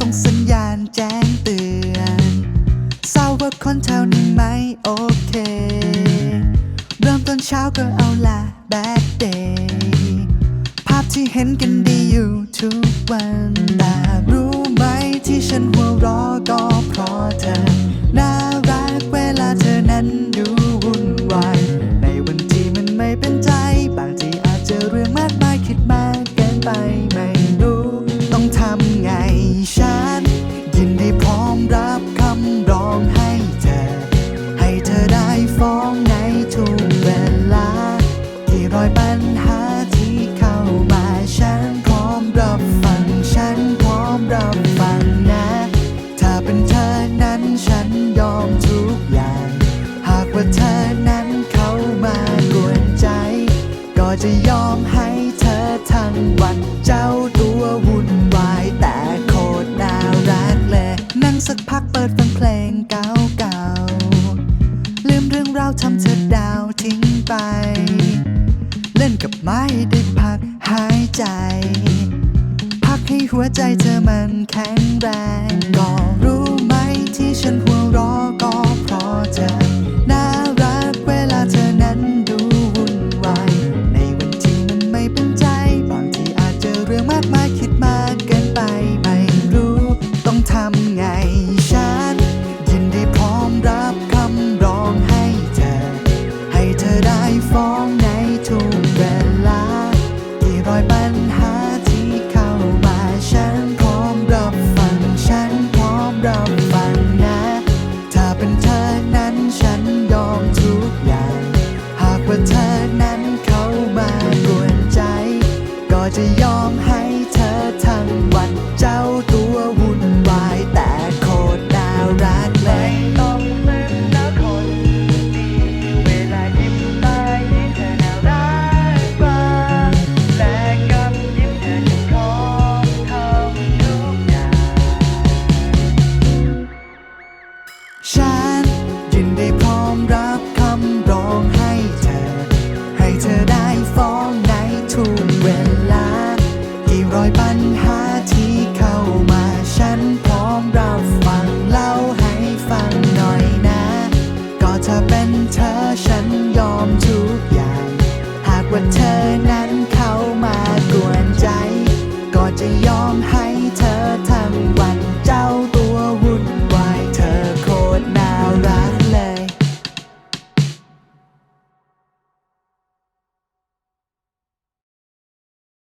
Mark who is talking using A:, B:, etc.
A: ส่งสัญญาณแจ้งเตือนทราบว่าคนแถวนี้ไม่โอเค เริ่มต้นเช้าก็เอาละแบดเดย์ภาพที่เห็นกันดีอยู่ทุกวันแต่รู้ไหมที่ฉันหัวเราะก็เพราะเธอน่ารักเวลาเธอนั้นดูวุ่นวายในวันที่มันไม่เป็นใจ บางทีอาจจะเรื่องมากมายคิดมากเกินไปไหม รัฟังนะ ถ้าเป็นเธอนั้นฉันยอมทุกอย่าง หากว่าเธอนั้นเขามากวนใจ ก็จะยอมให้เธอทั้งวันเจ้าตัววุ่นวายแต่โคตรน่ารักเลย
B: นั่งสักพักเปิดฟังเพลงเก่าๆลืมเรื่องราวทำเธอ
A: ดาวทิ้งไป เล่นกับไม้ได้พักหายใจ ให้หัวใจเธอมันแข็งแรงก่อน จะยอมให้